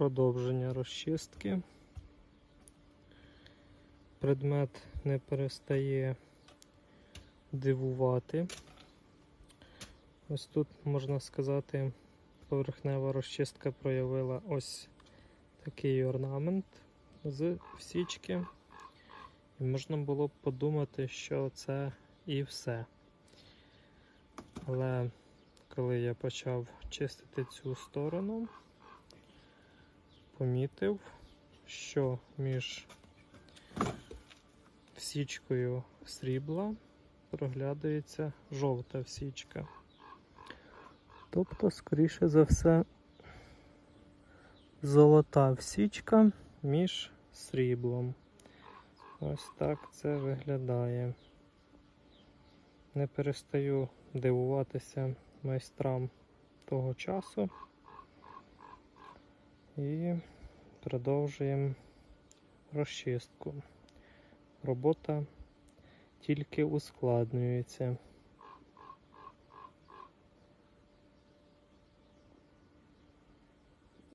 Продовження розчистки. Предмет не перестає дивувати. Ось тут, можна сказати, поверхнева розчистка проявила ось такий орнамент з всічки. І можна було б подумати, що це і все. Але коли я почав чистити цю сторону, помітив, що між всічкою срібла проглядається жовта всічка. Тобто, скоріше за все, золота всічка між сріблом. Ось так це виглядає. Не перестаю дивуватися майстрам того часу. І продовжуємо розчистку. Робота тільки ускладнюється.